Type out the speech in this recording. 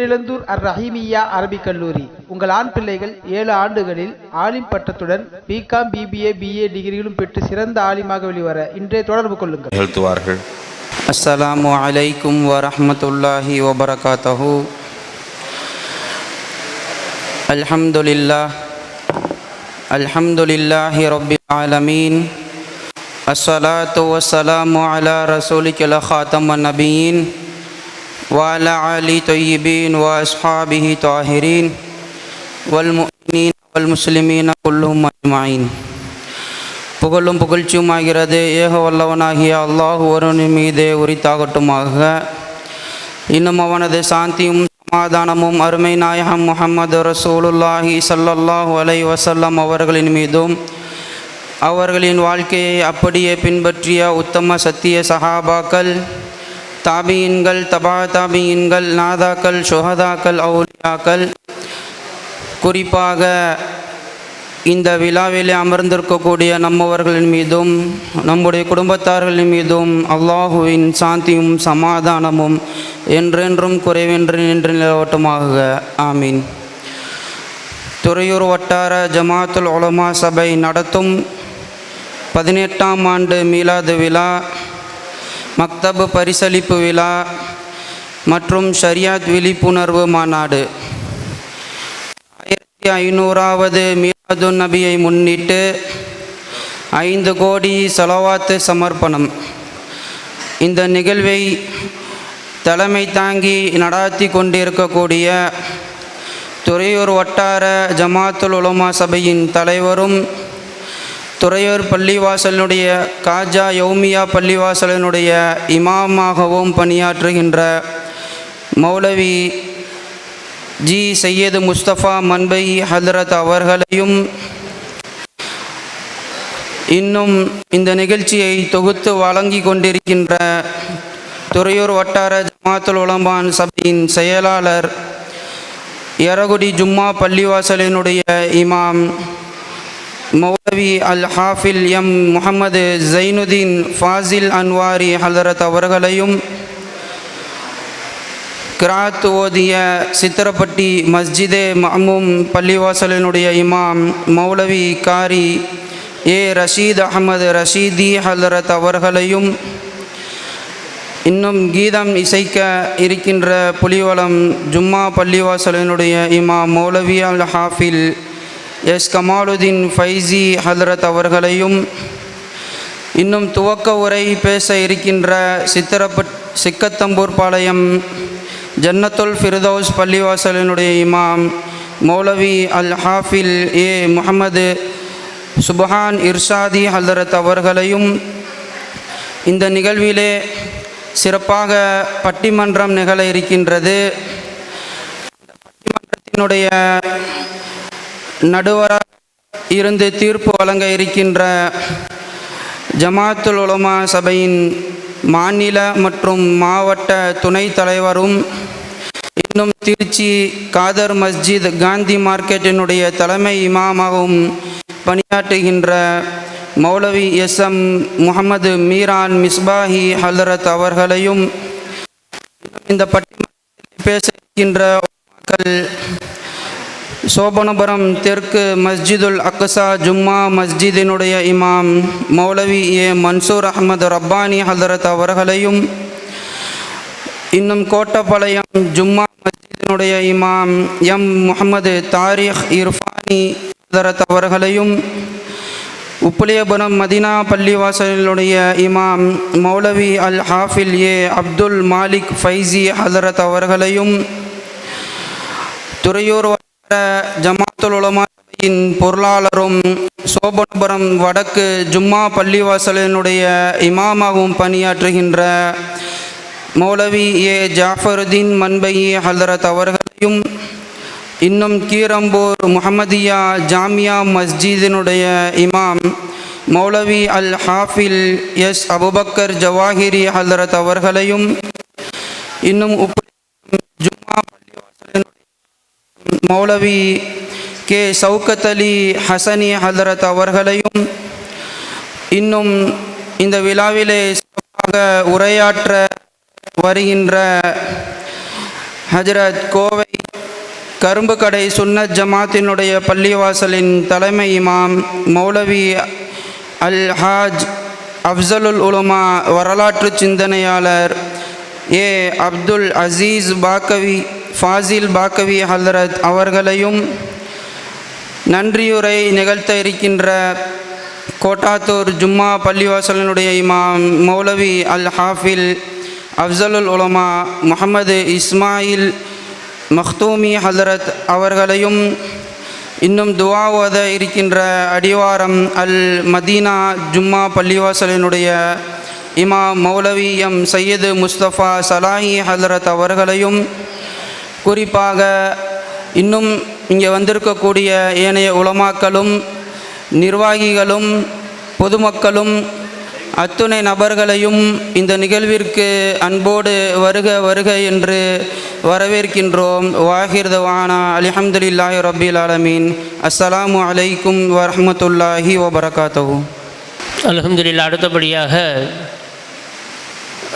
பேரிழந்தூர் அர் ரஹீமியா அரபிக் கல்லூரி உங்கள் ஆண் பிள்ளைகள் ஏழு ஆண்டுகளில் ஆலிம் பட்டத்துடன் பிகாம் பிபிஏ பிஏ டிகிரிகளும் பெற்று சிறந்த ஆலிமாக வெளிவர இன்றே தொடர்பு கொள்ளுங்கள் நிகழ்த்துவார்கள் السلام عليكم ورحمة الله وبركاته الحمد لله الحمد لله رب العالمين الصلاة والسلام على رسولك الخاتم النبيين وعلى آل طيبين وأصحابه طاهرين والمؤمنين والمسلمين كلهم أجمعين புகழும் புகழ்ச்சியுமாகிறது ஏக வல்லவனாகிய அல்லாஹ் ஒருவனின் மீதே உரித்தாகட்டுமாக இன்னும் அவனது சாந்தியும் சமாதானமும் அருமை நாயகம் முஹம்மது ரசூலுல்லாஹி ஸல்லல்லாஹு அலைஹி வஸல்லம் அவர்களின் மீதும் அவர்களின் வாழ்க்கையை அப்படியே பின்பற்றிய உத்தம சத்திய சஹாபாக்கள் தாபியின்கள் தபா தாபியின்கள் நாதாக்கள் சுஹதாக்கள் அவுலியாக்கள். குறிப்பாக இந்த விழாவிலே அமர்ந்திருக்கக்கூடிய நம்மவர்களின் மீதும் நம்முடைய குடும்பத்தார்களின் மீதும் அல்லாஹுவின் சாந்தியும் சமாதானமும் என்றென்றும் குறைவென்று நின்று நிலவட்டமாக ஆமீன். துறையூர் வட்டார ஜமாத்துல் உலமா சபை நடத்தும் பதினெட்டாம் ஆண்டு மீலாது விழா மக்தபு பரிசளிப்பு விழா மற்றும் ஷரியாத் விழிப்புணர்வு மாநாடு. ஆயிரத்தி ஐநூறாவது மீராது நபியை முன்னிட்டு ஐந்து கோடி செலவாத்து சமர்ப்பணம். இந்த நிகழ்வை தலைமை தாங்கி நடாத்தி கொண்டிருக்கக்கூடிய துறையூர் வட்டார ஜமாத்துல் உலமா சபையின் தலைவரும் துறையூர் பள்ளிவாசலினுடைய காஜா யௌமியா பள்ளிவாசலினுடைய இமாமாகவும் பணியாற்றுகின்ற மௌலவி ஜி சையது முஸ்தபா மன்பை ஹதரத் அவர்களையும் இன்னும் இந்த நிகழ்ச்சியை தொகுத்து வழங்கி கொண்டிருக்கின்ற துறையூர் வட்டார ஜமாத்துல் உலம்பான் சபையின் செயலாளர் எரகுடி ஜும்மா பள்ளிவாசலினுடைய இமாம் மௌ மௌலவி அல் ஹாஃபில் எம். முகமது ஜைனுதீன் ஃபாசில் அன்வாரி ஹலரத் அவர்களையும் கிராத் ஓதிய சித்திரப்பட்டி மஸ்ஜிதே மஹமூம் பள்ளிவாசலினுடைய இமாம் மௌலவி காரி ஏ ரஷீத் அகமது ரஷீதி ஹலரத் அவர்களையும் இன்னும் கீதம் இசைக்க இருக்கின்ற புலிவலம் ஜும்மா பள்ளிவாசலினுடைய இமாம் மௌலவி அல் ஹாஃபில் எஸ். கமாலுதீன் ஃபைசி ஹலரத் அவர்களையும் இன்னும் துவக்க உரை பேச இருக்கின்ற சித்திரப்பட் சிக்கத்தம்பூர் பாளையம் ஜன்னத்துல் ஃபிர்தௌஸ் பள்ளிவாசலினுடைய இமாம் மௌலவி அல் ஹாஃபில் ஏ. முகமது சுபஹான் இர்ஷாதி ஹலரத் அவர்களையும் இந்த நிகழ்விலே சிறப்பாக பட்டிமன்றம் நிகழ இருக்கின்றது. பட்டிமன்றத்தினுடைய நடுவராக இருந்து தீர்ப்பு வழங்க இருக்கின்ற ஜமாத்துல் உலமா சபையின் மாநில மற்றும் மாவட்ட துணைத் தலைவரும் இன்னும் திருச்சி காதர் மஸ்ஜித் காந்தி மார்க்கெட்டினுடைய தலைமை இமாமாகவும் பணியாற்றுகின்ற மௌலவி எஸ் எம் முகமது மீரான் மிஸ்பாஹி ஹலரத் அவர்களையும் இந்த பட்டிமன்றத்தில் பேச இருக்கின்ற மக்கள் சோபனபுரம் தெற்கு மஸ்ஜிதுல் அக்ஸா ஜும்மா மஸ்ஜிதினுடைய இமாம் மௌலவி ஏ மன்சூர் அஹமது ரப்பானி ஹலரத் அவர்களையும் இன்னும் கோட்டப்பாளையம் ஜும்மா மஸ்ஜிதினுடைய இமாம் எம் முகமது தாரிக் இர்ஃபானி ஹலரத் அவர்களையும் உப்புலியபுரம் மதினா பள்ளிவாசலினுடைய இமாம் மௌலவி அல் ஹாஃபில் ஏ அப்துல் மாலிக் ஃபைசி ஹலரத் அவர்களையும் துறையூர் ஜமாத்துல் உலமா பொருளாளரும் சோபனபுரம் வடக்கு ஜும்மா பள்ளிவாசலினுடைய இமாமாகவும் பணியாற்றுகின்ற மௌலவி ஏ ஜாஃபருதீன் மண்பையி ஹலரத் அவர்களையும் இன்னும் கீரம்பூர் முகமதியா ஜாமியா மஸ்ஜிதினுடைய இமாம் மௌலவி அல் ஹாஃபில் எஸ் அபுபக்கர் ஜவாஹிரி ஹலரத் அவர்களையும் இன்னும் உப்பு ஜும்மா பள்ளிவாசலினுடைய மௌலவி கே. சவுக்கத் அலி ஹசனி ஹதரத் அவர்களையும் இன்னும் இந்த விழாவிலே சிறப்பாக உரையாற்ற வருகின்ற ஹஜரத் கோவை கரும்பு கடை சுன்னத் ஜமாத்தினுடைய பள்ளிவாசலின் தலைமை இமாம் மௌலவி அல் ஹாஜ் அஃசலுல் உலுமா வரலாற்று சிந்தனையாளர் ஏ. அப்துல் அசீஸ் பாக்கவி ஃபாசில் பாக்கவி ஹல்ரத் அவர்களையும் நன்றியுரை நிகழ்த்த இருக்கின்ற கோட்டாத்தூர் ஜும்மா பள்ளிவாசலினுடைய இமாம் மௌலவி அல் ஹாஃபில் அஃசலுல் உலமா முகமது இஸ்மாயில் மஹ்தூமி ஹலரத் அவர்களையும் இன்னும் துவா ஓத இருக்கின்ற அடிவாரம் அல் மதீனா ஜும்மா பள்ளிவாசலினுடைய இமாம் மௌலவி எம் சையது முஸ்தபா சலாஹி ஹலரத் அவர்களையும் குறிப்பாக இன்னும் இங்கே வந்திருக்கக்கூடிய ஏனைய உலமாக்களும் நிர்வாகிகளும் பொதுமக்களும் அத்துணை நபர்களையும் இந்த நிகழ்விற்கு அன்போடு வருக வருக என்று வரவேற்கின்றோம். வாஹிர்தவானா அலிஹம்துலில்லாஹி ரபில் ஆலமீன். அஸ்ஸலாமு அலைக்கும் வரமத்துல்லாஹி வபரகாத்தவும் அலமதுல்லா அடுத்தபடியாக